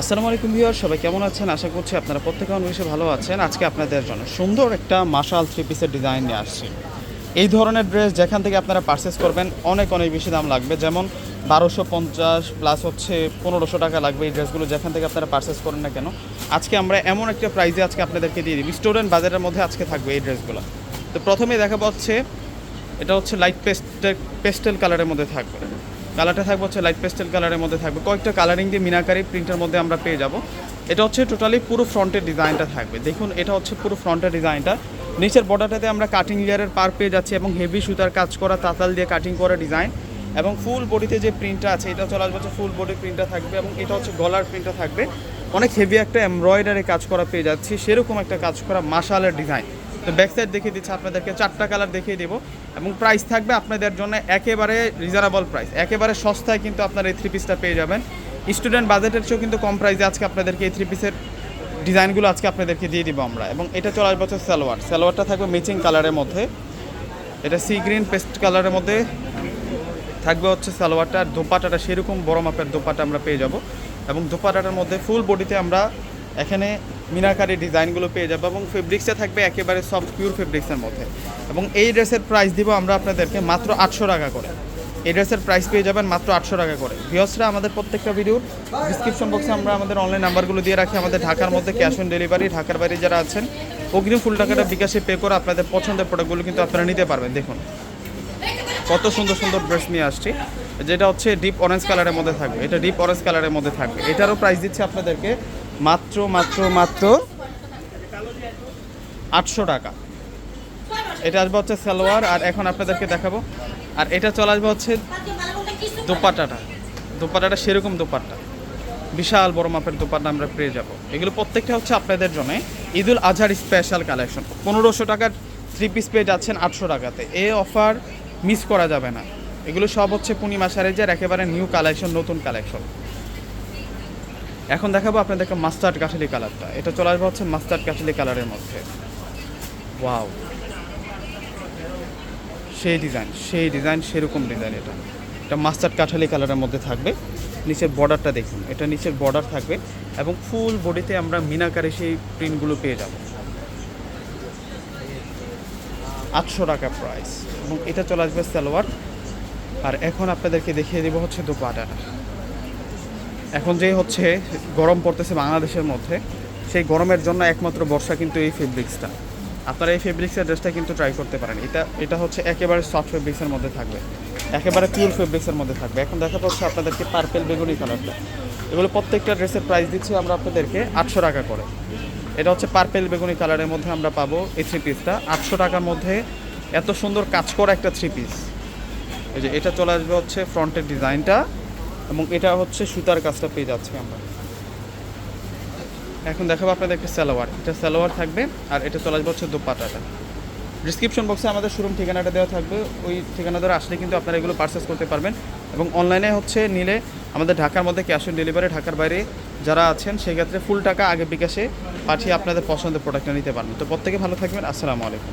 আসসালামু আলাইকুম ভিউয়ার সবাই কেমন আছেন? আশা করছি আপনারা প্রত্যেকে অনেক বেশি ভালো আছেন। আজকে আপনাদের জন্য সুন্দর একটা মাশাল থ্রি পিসের ডিজাইন নিয়ে আসছি। এই ধরনের ড্রেস যেখান থেকে আপনারা পারচেস করবেন, অনেক অনেক বেশি দাম লাগবে। যেমন বারোশো পঞ্চাশ প্লাস হচ্ছে পনেরোশো টাকা লাগবে এই ড্রেসগুলো যেখান থেকে আপনারা পারচেস করেন না কেন। আজকে আমরা এমন একটা প্রাইজে আজকে আপনাদেরকে দিয়ে দিই স্টুডেন্ট বাজারের মধ্যে আজকে থাকবে এই ড্রেসগুলো তো প্রথমে দেখা পাচ্ছে এটা হচ্ছে লাইট পেস্টেল পেস্টেল কালারের মধ্যে থাকবে। কালারটা থাকবে হচ্ছে লাইট পেস্টেল কালারের মধ্যে থাকবে। কয়েকটা কালারিং দিয়ে মিনাকারি প্রিন্টের মধ্যে আমরা পেয়ে যাব। এটা হচ্ছে টোটালি পুরো ফ্রন্টের ডিজাইনটা থাকবে। দেখুন, এটা হচ্ছে পুরো ফ্রন্টের ডিজাইনটা নিচের বর্ডারটাতে আমরা কাটিং লেয়ারের পার পেয়ে যাচ্ছি এবং হেভি সুতার কাজ করা তাতাল দিয়ে কাটিং করা ডিজাইন এবং ফুল বডিতে যে প্রিন্টটা আছে, এটা চলে আসবে ফুল বডি প্রিন্টটা থাকবে এবং এটা হচ্ছে গলার প্রিন্টটা থাকবে। অনেক হেভি একটা এমব্রয়ডারি কাজ করা পেয়ে যাচ্ছি। সেরকম একটা কাজ করা মাশালের ডিজাইন তো ব্যাক সাইড দেখিয়ে দিচ্ছি, আপনাদেরকে চারটা কালার দেখিয়ে দেবো। এবং প্রাইস থাকবে আপনাদের জন্য একেবারে রিজনেবল প্রাইস একেবারে সস্তায় কিন্তু আপনারা এই থ্রি পিসটা পেয়ে যাবেন। স্টুডেন্ট বাজেটের চেয়েও কিন্তু কম প্রাইসে আজকে আপনাদেরকে এই থ্রি পিসের ডিজাইনগুলো আজকে আপনাদেরকে দিয়ে দিব আমরা। এবং এটা চলে আসবে হচ্ছে সালোয়ার। সালোয়ারটা থাকবে ম্যাচিং কালারের মধ্যে। এটা সি গ্রিন পেস্ট কালারের মধ্যে থাকবে হচ্ছে সালোয়ারটা। আর দোপাটাটা সেরকম বড় মাপের দোপাটা আমরা পেয়ে যাব। এবং দোপাটাটার মধ্যে ফুল বডিতে আমরা এখানে মিনাকারি ডিজাইনগুলো পেয়ে যাব এবং ফেব্রিক্সটা থাকবে একেবারে সফট পিওর ফেব্রিক্সের মধ্যে। এবং এই ড্রেসের প্রাইস দিব আমরা আপনাদেরকে মাত্র আটশো টাকা করে। এই ড্রেসের প্রাইস পেয়ে যাবেন মাত্র আটশো টাকা করে। ভিওসরা আমাদের প্রত্যেকটা ভিডিওর ডিসক্রিপশন বক্সে আমরা আমাদের অনলাইন নাম্বারগুলো দিয়ে রাখি। আমাদের ঢাকার মধ্যে ক্যাশ অন ডেলিভারি ঢাকার বাইরে যারা আছেন, অগ্রিম ফুল টাকাটা বিকাশে পে করে আপনাদের পছন্দের প্রোডাক্টগুলো কিন্তু আপনারা নিতে পারবেন। দেখুন, কত সুন্দর সুন্দর ড্রেস নিয়ে আসছি। যেটা হচ্ছে ডিপ অরেঞ্জ কালারের মধ্যে থাকবে। এটা ডিপ অরেঞ্জ কালারের মধ্যে থাকবে। এটারও প্রাইস দিচ্ছে আপনাদেরকে মাত্র মাত্র মাত্র আটশো টাকা। এটা আসবে হচ্ছে সালোয়ার, আর এখন আপনাদেরকে দেখাবো। আর এটা চলে আসবে হচ্ছে দোপাটাটা। দোপাটাটা সেরকম দোপাট্টা। বিশাল বড় মাপের দোপাট্টা আমরা পেয়ে যাব। এগুলো প্রত্যেকটা হচ্ছে আপনাদের জন্য। ঈদুল আজহার স্পেশাল কালেকশন পনেরোশো টাকার থ্রি পিস পেয়ে যাচ্ছেন আটশো টাকাতে। এই অফার মিস করা যাবে না। এগুলো সব হচ্ছে পূর্ণিমা সারেজের একেবারে নিউ কালেকশন নতুন কালেকশন এখন দেখাবো আপনাদেরকে মাস্টার্ড কাঠালি কালারটা এটা চলে আসবে হচ্ছে মাস্টার্ড কাঠালি কালারের মধ্যে। ওয়াও সেই ডিজাইন সেই ডিজাইন সেরকম ডিজাইন এটা। এটা মাস্টার্ড কাঠালি কালারের মধ্যে থাকবে। নিচের বর্ডারটা দেখুন। এটা নিচের বর্ডার থাকবে এবং ফুল বডিতে আমরা মিনাকারে সেই প্রিন্টগুলো পেয়ে যাব। আটশো টাকা প্রাইস এবং এটা চলে আসবে সালোয়ার। আর এখন আপনাদেরকে দেখিয়ে দেবো হচ্ছে দোপাটাটা। এখন যে হচ্ছে গরম পড়তেছে বাংলাদেশের মধ্যে, সেই গরমের জন্য একমাত্র বর্ষা কিন্তু এই ফেব্রিক্সটা আপনারা এই ফেব্রিক্সের ড্রেসটা কিন্তু ট্রাই করতে পারেন। এটা এটা হচ্ছে একেবারে সফট ফেব্রিক্সের মধ্যে থাকবে। একেবারে পিওর ফেব্রিক্সের মধ্যে থাকবে। এখন দেখা পাচ্ছে আপনাদেরকে পার্পেল বেগুনি কালারটা এগুলো প্রত্যেকটা ড্রেসের প্রাইস দিচ্ছি আমরা আপনাদেরকে আটশো টাকা করে। এটা হচ্ছে পার্পেল বেগুনি কালারের মধ্যে আমরা পাবো এই থ্রি পিসটা আটশো টাকার মধ্যে এত সুন্দর কাজ করা একটা থ্রি পিস এই যে এটা চলে আসবে হচ্ছে ফ্রন্টের ডিজাইনটা এবং এটা হচ্ছে সুতার কাজটা পেয়ে যাচ্ছি আমরা। এখন দেখাবো আপনাদের একটা সালোয়ার। এটা সালোয়ার থাকবে আর এটা চলে আসবে হচ্ছে দোপাটাটা ডিসক্রিপশন বক্সে আমাদের শোরুম ঠিকানাটা দেওয়া থাকবে। ওই ঠিকানা ধরে আসলে কিন্তু আপনারা এগুলো পারচেস করতে পারবেন এবং অনলাইনে হচ্ছে নিলে আমাদের ঢাকার মধ্যে ক্যাশ অন ডেলিভারি ঢাকার বাইরে যারা আছেন, সেক্ষেত্রে ফুল টাকা আগে বিকাশে পাঠিয়ে আপনাদের পছন্দের প্রোডাক্টটা নিতে পারবেন। তো প্রত্যেকে ভালো থাকবেন। আসসালামু আলাইকুম।